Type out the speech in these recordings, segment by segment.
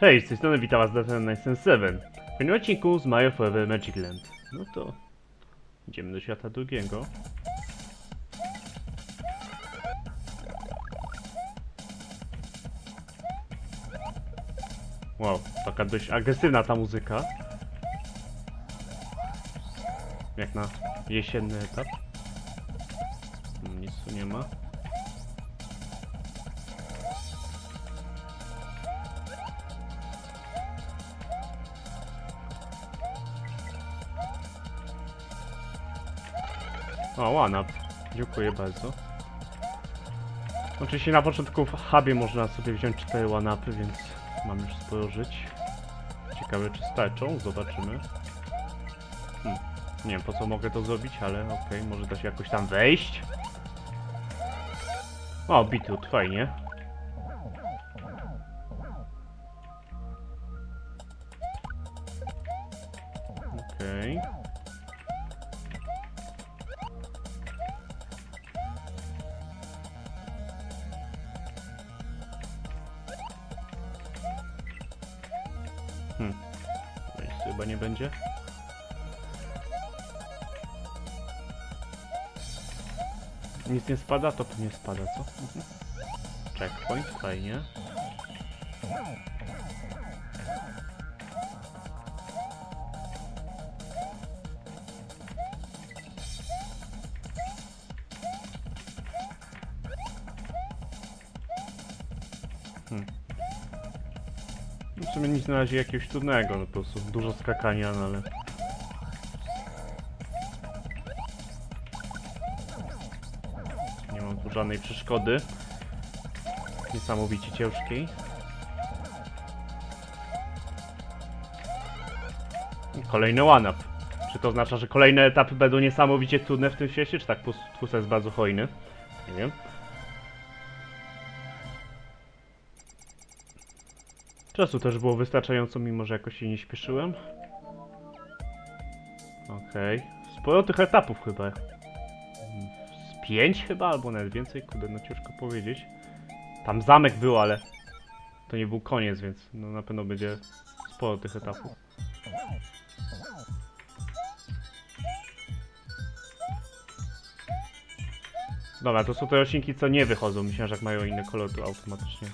Hej, z tej strony witam was Data 7 W tym odcinku z Mario Forever Magic Land. No to... Idziemy do świata drugiego. Wow, taka dość agresywna ta muzyka. Jak na jesienny etap. Mm, Nic tu nie ma. O, łanap. Dziękuję bardzo. Oczywiście na początku w hubie można sobie wziąć 4 łanapy, więc mam już sporo żyć. Ciekawe czy starczą, zobaczymy. Hmm. Nie wiem po co mogę to zrobić, ale okej, może da się jakoś tam wejść. O, bitrut, fajnie. Nic nie spada, to tu nie spada, co? Checkpoint, fajnie. Hmm. W sumie nic na razie jakiegoś trudnego, no prostu dużo skakania, no ale... żadnej przeszkody. Niesamowicie ciężkiej. I Kolejny one-up. Czy to oznacza, że kolejne etapy będą niesamowicie trudne w tym świecie, czy tak twórca jest bardzo hojny? Nie wiem. Czasu też było wystarczająco, mimo że jakoś się nie śpieszyłem. Okej. Sporo tych etapów chyba. Z pięć chyba, albo nawet więcej, kurde, no ciężko powiedzieć. Tam zamek był, ale to nie był koniec, więc no na pewno będzie sporo tych etapów. Dobra, to są te roślinki, co nie wychodzą. Myślałem, że jak mają inny kolor, to automatycznie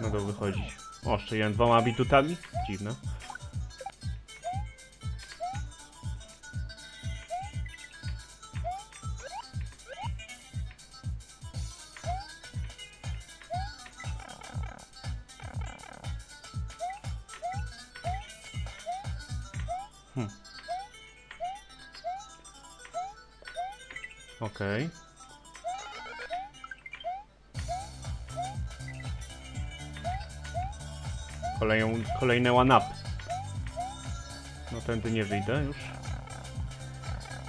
będą wychodzić. O, szczeliłem dwoma bitutami? Dziwne. Kolejne one-up. No tędy nie wyjdę już.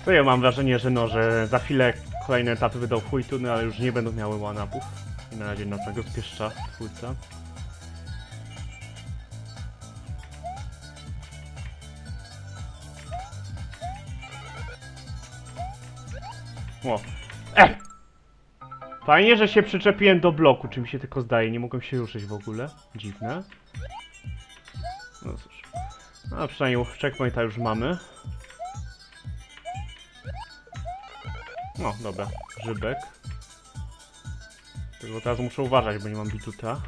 To ja mam wrażenie, że no, że za chwilę kolejne etapy będą chuj trudne, ale już nie będą miały one-upów. I na razie na tego spieszcza twórca. O. E! Fajnie, że się przyczepiłem do bloku, czy mi się tylko zdaje. Nie mogłem się ruszyć w ogóle. Dziwne. No cóż. No, a przynajmniej checkpointa już mamy. No, dobra. Grzybek. Tylko teraz muszę uważać, bo nie mam bituta.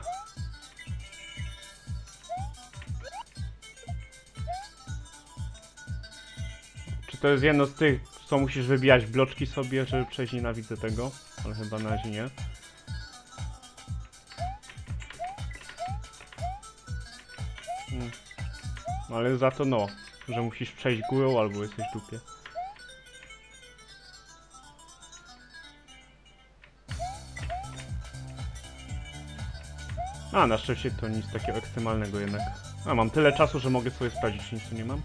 Czy to jest jedno z tych, co musisz wybijać bloczki sobie, żeby przejść? Nienawidzę tego. Ale chyba na razie nie. Ale za to no, że musisz przejść górą albo jesteś dupie. A, na szczęście to nic takiego ekstremalnego jednak. A, mam tyle czasu, że mogę sobie sprawdzić, nic tu nie mam?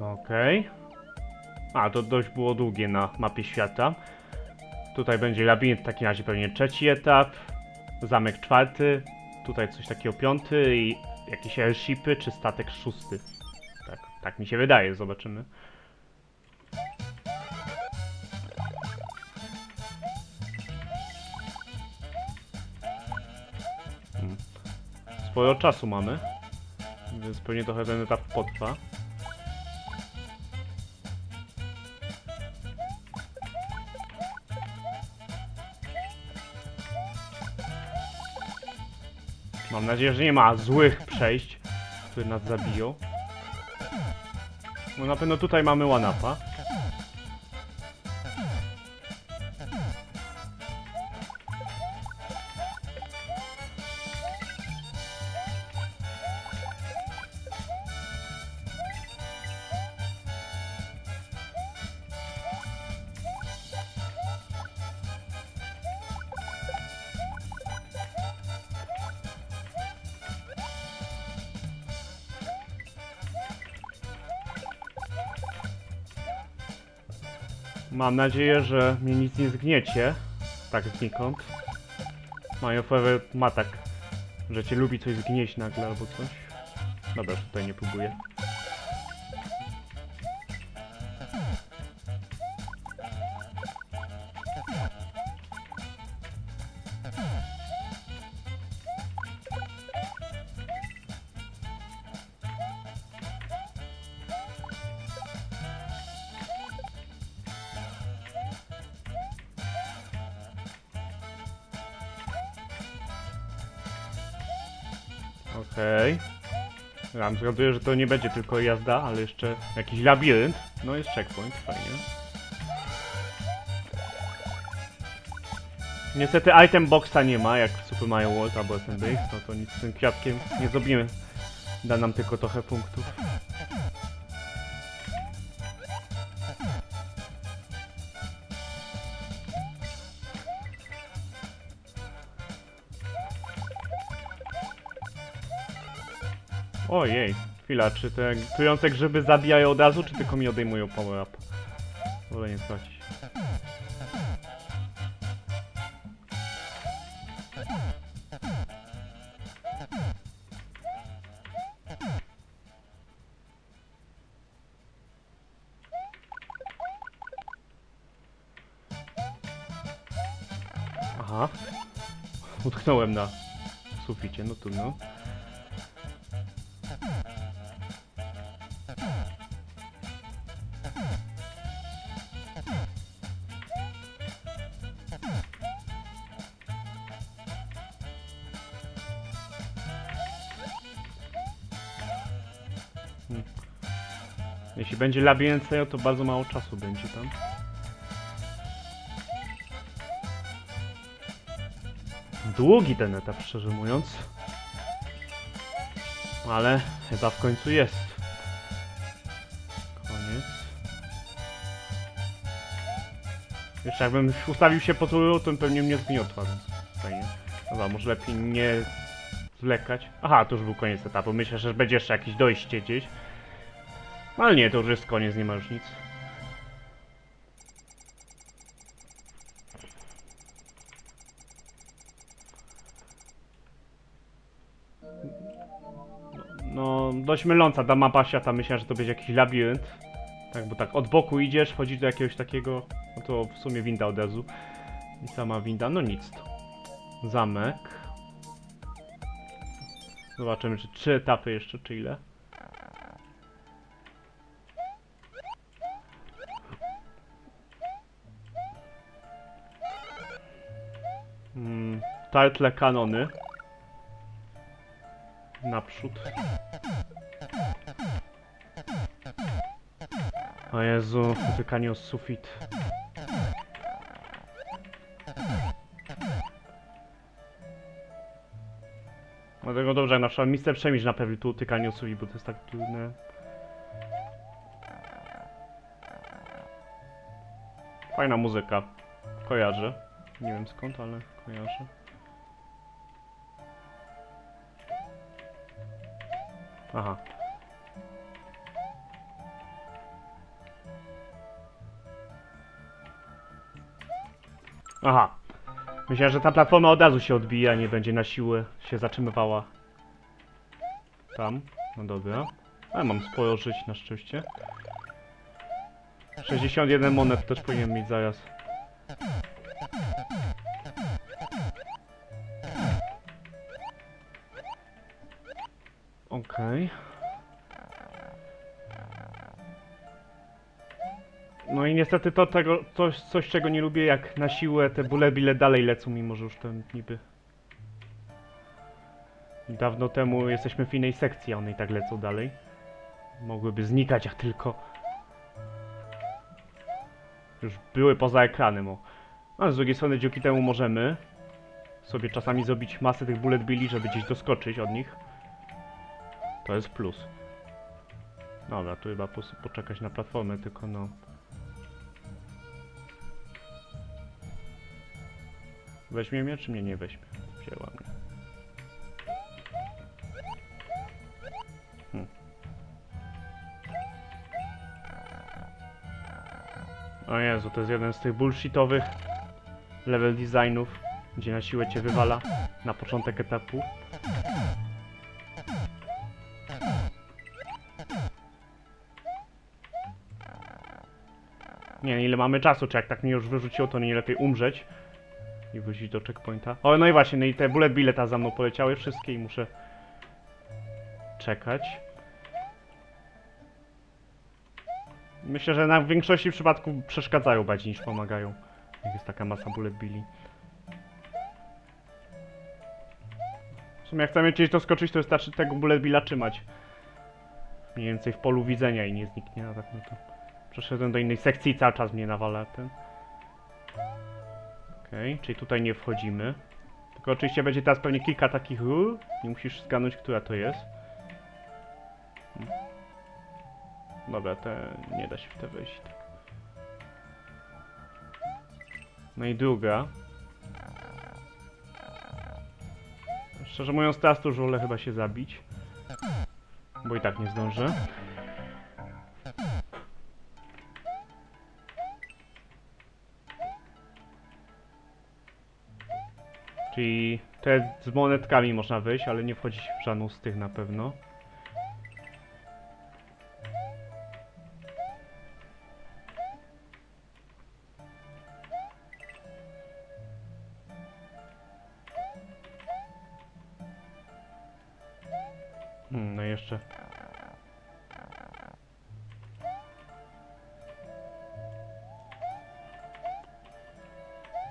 Okej. A, to dość było długie na mapie świata. Tutaj będzie labirynt, w takim razie pewnie trzeci etap. zamek czwarty, tutaj coś takiego piąty i jakieś airshipy, czy statek szósty. Tak, tak mi się wydaje, zobaczymy. Hmm. Sporo czasu mamy, więc pewnie trochę ten etap potrwa. Mam nadzieję, że nie ma złych przejść, które nas zabiją. No na pewno tutaj mamy one-upa. Mam nadzieję, że mnie nic nie zgniecie. Tak znikąd. Mają Forever ma tak, że cię lubi coś zgnieść nagle albo coś. Dobra, tutaj nie próbuję. Ja zgaduję, że to nie będzie tylko jazda, ale jeszcze jakiś labirynt. No jest checkpoint, fajnie. Niestety item boxa nie ma, jak w Super Mario World albo SNBX, no to nic z tym kwiatkiem nie zrobimy. Da nam tylko trochę punktów. Ojej, chwila, czy te trujące grzyby zabijają od razu, czy tylko mi odejmują power up? Wolę nie stracić. Aha. Utknąłem na suficie, no trudno. Będzie labirynt to bardzo mało czasu będzie tam. Długi ten etap, szczerze mówiąc. Ale chyba w końcu jest. Koniec. Jeszcze jakbym ustawił się po to bym pewnie mnie zgniotła, więc fajnie. Dobra, może lepiej nie zwlekać. Aha, to już był koniec etapu. Myślę, że będzie jeszcze jakieś dojście gdzieś. Ale nie, to już jest koniec, nie ma już nic. No, dość myląca ta mapa świata. Myślałem, że to będzie jakiś labirynt. Tak, bo tak od boku idziesz, wchodzisz do jakiegoś takiego, no to w sumie winda od razu. I sama winda, no nic to. Zamek. Zobaczymy, czy trzy etapy jeszcze, czy ile. Tartle kanony. Naprzód. O Jezu, dotykanie o sufit. Dlatego dobrze, jak na przykład Mister Przemierz na pewno tu utykanie o sufit, bo to jest tak trudne. Fajna muzyka. Kojarzę. Nie wiem skąd, ale kojarzę. Aha. Aha. Myślę, że ta platforma od razu się odbija, nie będzie na siłę się zatrzymywała. Tam, no dobra. Ale mam sporo żyć na szczęście. 61 monet też powinien mieć zaraz. Okej. No i niestety to tego, coś, coś czego nie lubię, jak na siłę te bóle bile dalej lecą, mimo że już ten niby... Dawno temu jesteśmy w innej sekcji, a one i tak lecą dalej. Mogłyby znikać, jak tylko... Już były poza ekranem, o. A z drugiej strony dzięki temu możemy sobie czasami zrobić masę tych bullet billi, żeby gdzieś doskoczyć od nich. To jest plus. Dobra, tu chyba po poczekać na platformę, tylko no... Weźmie mnie, czy mnie nie weźmie? Wzięła mnie. Hmm. O Jezu, to jest jeden z tych bullshitowych level designów, gdzie na siłę cię wywala na początek etapu. Nie, ile mamy czasu, czy jak tak mnie już wyrzuciło, to nie lepiej umrzeć i wrócić do checkpointa. O, no i właśnie, no i te bullet billeta za mną poleciały wszystkie i muszę czekać. Myślę, że na w większości przypadków przeszkadzają bardziej niż pomagają. Jak jest taka masa bullet billi. W sumie jak chcemy gdzieś doskoczyć, to wystarczy tego bullet billa trzymać. Mniej więcej w polu widzenia i nie zniknie, a tak no to... Przeszedłem do innej sekcji i cały czas mnie nawala ten. Okej, czyli tutaj nie wchodzimy. Tylko oczywiście będzie teraz pewnie kilka takich ról. Nie musisz zgadnąć, która to jest. Dobra, te nie da się w te wejść. No i druga. Szczerze mówiąc, teraz to wolę chyba się zabić. Bo i tak nie zdążę. Czyli te z monetkami można wyjść, ale nie wchodzić w żadną z tych na pewno. Hmm, no jeszcze.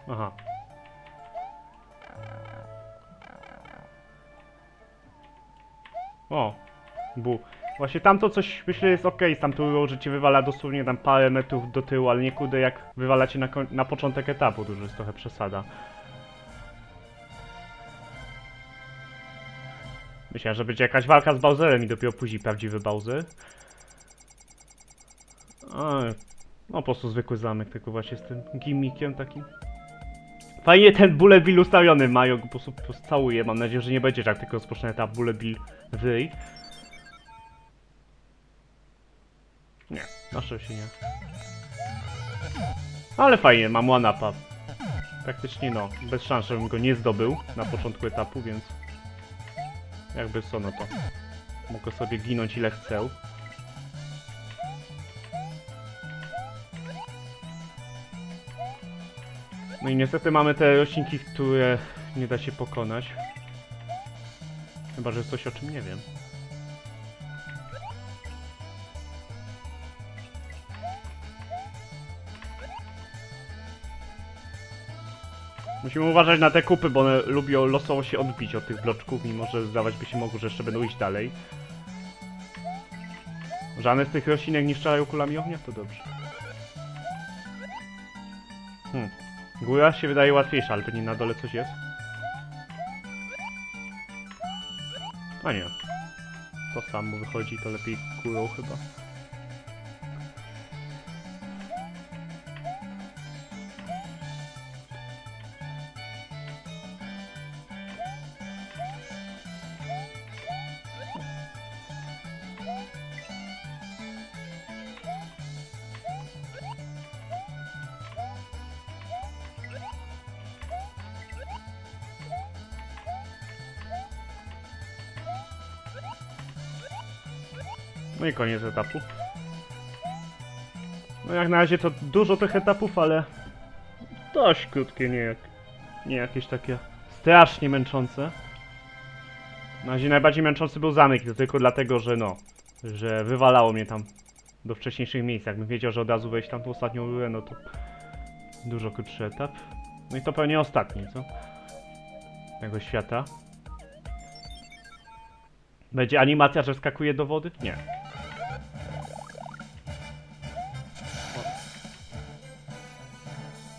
Aha. O, bu. Właśnie tamto coś myślę jest ok, z tamtą że cię wywala dosłownie tam parę metrów do tyłu, ale nie kudę jak wywala cię na, na początek etapu, to już jest trochę przesada. Myślałem, że będzie jakaś walka z Bowserem i dopiero później prawdziwy Bowser. No po prostu zwykły zamek, tylko właśnie z tym gimmickiem takim. Fajnie ten bullet bill ustawiony mają, go po prostu, całuję. Mam nadzieję, że nie będzie tak, tylko rozpocznę etap bullet bill wyj. Nie, na szczęście nie. Ale fajnie, mam one upa. Praktycznie no, bez szans, żebym go nie zdobył na początku etapu, więc... Jakby co, no to... Mogę sobie ginąć ile chcę. No i niestety mamy te roślinki, które nie da się pokonać. Chyba, że coś o czym nie wiem. Musimy uważać na te kupy, bo one lubią losowo się odbić od tych bloczków, mimo że zdawać by się mogło, że jeszcze będą iść dalej. Żadne z tych roślinek nie strzelają kulami ognia? To dobrze. Hmm. Góra się wydaje łatwiejsza, ale pewnie na dole coś jest. A nie. To samo wychodzi, to lepiej górą chyba. No i koniec etapu. No jak na razie to dużo tych etapów, ale dość krótkie, nie, jak, nie jakieś takie strasznie męczące. Na razie najbardziej męczący był zamek, to tylko dlatego, że no, że wywalało mnie tam do wcześniejszych miejsc. Jakbym wiedział, że od razu wejść tam tą ostatnią rurę, no to dużo krótszy etap. No i to pewnie ostatni, co? Tego świata. Będzie animacja, że skakuje do wody? Nie.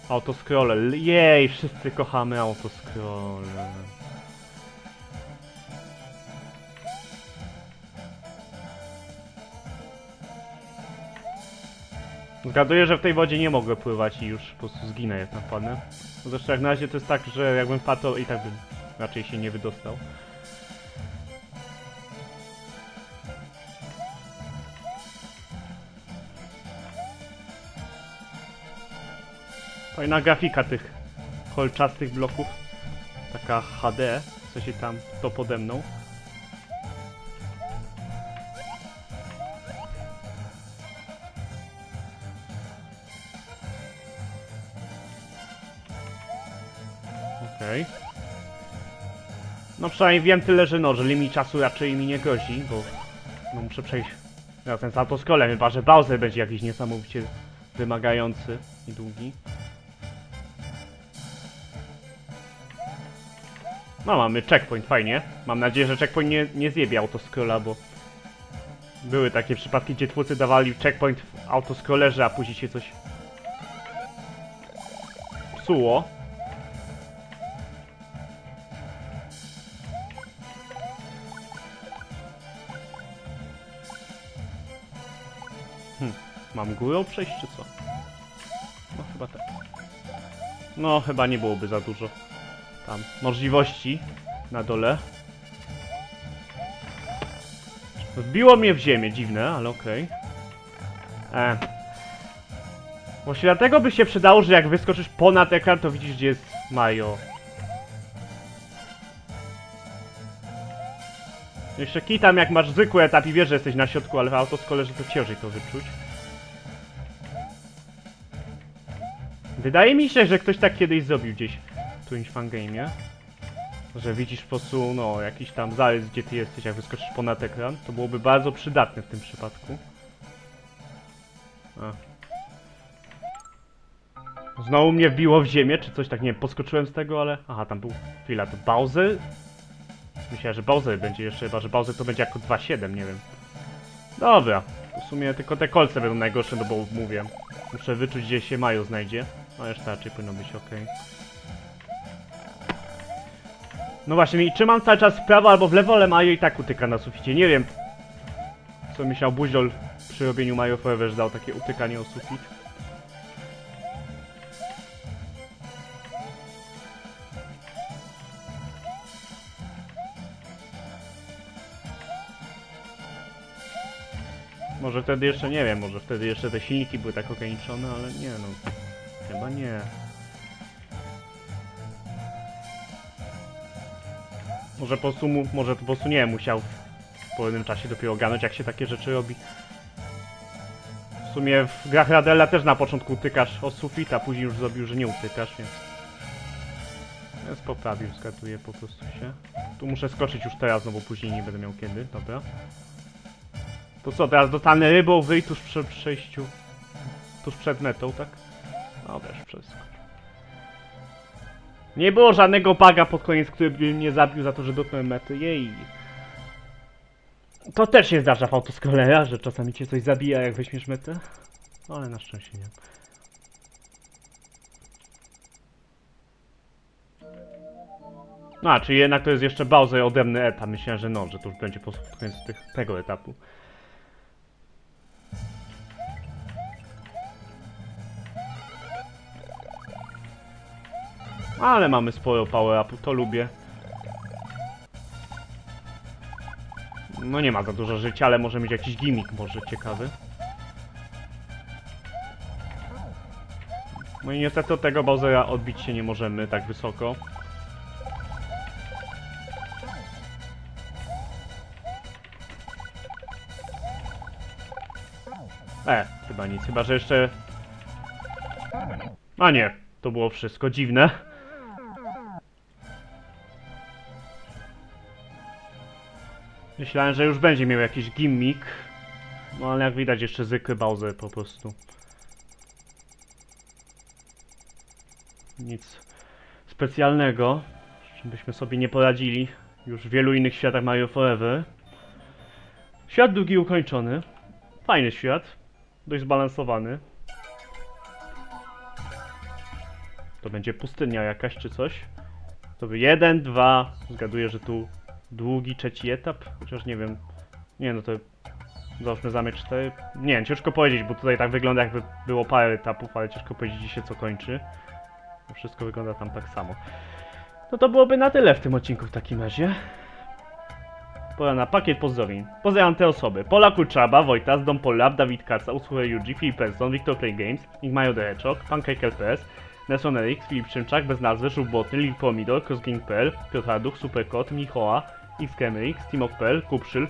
Autoscroller. Jej, wszyscy kochamy autoscroller. Zgaduję, że w tej wodzie nie mogę pływać i już po prostu zginę jak napadnę. Zresztą jak na razie to jest tak, że jakbym wpadł to i tak bym raczej się nie wydostał. Fajna grafika tych kolczastych bloków. Taka HD, co się tam to pode mną. Okej. No przynajmniej wiem tyle, że no, że limit czasu raczej mi nie grozi, bo no muszę przejść ten z autoscrollem, chyba że Bowser będzie jakiś niesamowicie wymagający i długi. No mamy checkpoint, fajnie. Mam nadzieję, że checkpoint nie, nie zjebie autoscrolla, bo były takie przypadki, gdzie twórcy dawali checkpoint w autoscrollerze, a później się coś psuło. Hm, mam górą przejść, czy co? No chyba tak. No, chyba nie byłoby za dużo tam możliwości na dole. Wbiło mnie w ziemię, dziwne, ale okej. E. Właśnie dlatego by się przydało, że jak wyskoczysz ponad ekran, to widzisz, gdzie jest Mario. Jeszcze kitam, jak masz zwykły etap i wiesz, że jesteś na środku, ale w autoskolerze to ciężej to wyczuć. Wydaje mi się, że ktoś tak kiedyś zrobił gdzieś którymś fangame'ie. Że widzisz po prostu, no, jakiś tam zarys, gdzie ty jesteś, jak wyskoczysz ponad ekran. To byłoby bardzo przydatne w tym przypadku. A. Znowu mnie wbiło w ziemię, czy coś tak, nie wiem, poskoczyłem z tego, ale... Aha, tam był... Chwila, to Bowser? Myślałem, że Bowser będzie jeszcze, chyba, że Bowser to będzie jako 2.7, nie wiem. Dobra, w sumie tylko te kolce będą najgorsze, no bo mówię. Muszę wyczuć, gdzie się Majo znajdzie. No jeszcze raczej powinno być ok. No właśnie, i trzymam cały czas w prawo albo w lewo, ale Majo i tak utyka na suficie. Nie wiem, co myślał Buziol przy robieniu Majo Forever, dał takie utykanie o sufit. Może wtedy jeszcze, nie wiem, może wtedy jeszcze te silniki były tak ograniczone, ale nie no, chyba nie. Może po prostu, może po prostu nie, musiał w pewnym czasie dopiero ogarnąć, jak się takie rzeczy robi. W sumie w grach Radella też na początku utykasz o sufit, a później już zrobił, że nie utykasz, więc... Więc poprawił, zgaduję po prostu się. Tu muszę skoczyć już teraz, no bo później nie będę miał kiedy, dobra. To co, teraz dostanę rybą, wyj tuż przed przejściu. Tuż przed metą, tak? Dobra, już wszystko. Nie było żadnego baga pod koniec, który by mnie zabił za to, że dotknąłem mety. Jej. To też się zdarza w autoscrollera, że czasami cię coś zabija, jak weźmiesz metę. No, Ale na szczęście nie. No, a, czyli jednak to jest jeszcze Bowser odemny etap. Myślałem, że no, że to już będzie po koniec tych, tego etapu. Ale mamy sporo power upu, to lubię. No nie ma za dużo życia, ale może mieć jakiś gimmick, może ciekawy. No i niestety od tego Bowsera odbić się nie możemy tak wysoko. E, chyba nic, chyba że jeszcze... A nie, to było wszystko dziwne. Myślałem, że już będzie miał jakiś gimmick. No ale jak widać jeszcze zwykły Bowser po prostu. Nic specjalnego, z czym byśmy sobie nie poradzili. Już w wielu innych światach Mario Forever. Świat długi ukończony. Fajny świat. Dość zbalansowany. To będzie pustynia jakaś czy coś. To by jeden, dwa. Zgaduję, że tu długi trzeci etap. Chociaż nie wiem. Nie no to. Załóżmy zamek 4. Nie wiem, ciężko powiedzieć, bo tutaj tak wygląda jakby było parę etapów, ale ciężko powiedzieć się co kończy. Bo wszystko wygląda tam tak samo. No to byłoby na tyle w tym odcinku w takim razie. Pora na pakiet pozdrowień. Pozdrawiam te osoby. Pola Kulczaba, Wojtas, Dom Polab, Dawid Kaca, Usłuchaj Yuji, Filip Persson, Victor Play Games, Igmajo The Hedgehog, Pancake LPS, Nelson Erix, Filip Szymczak, Bez Nazwy, Żółbotny, Lil Pomidor, CrossGame.pl, Piotr Haduch, Superkot, Michoła, XKMX, Timok.pl, Kupszyl,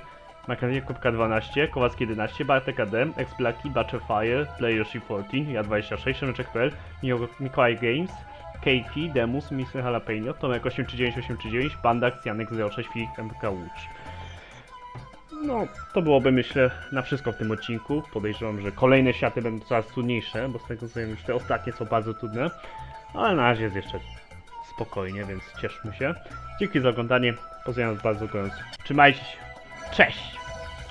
Makanie.12, Kowalski 11, Bartek Adem, Explaki, Butcherfire, Playership14, Ja26, Szemeczek.pl, Miko- Mikołaj Games, Keiki, Demus, Mr. Jalapeno, Tomek83839, Bandax, Janek06, Filip MK Łódź. No, to byłoby myślę na wszystko w tym odcinku. Podejrzewam, że kolejne światy będą coraz trudniejsze, bo z tego co wiem już te ostatnie są bardzo trudne. Ale na razie jest jeszcze spokojnie, więc cieszmy się. Dzięki za oglądanie. Pozdrawiam bardzo gorąco. Trzymajcie się. Cześć!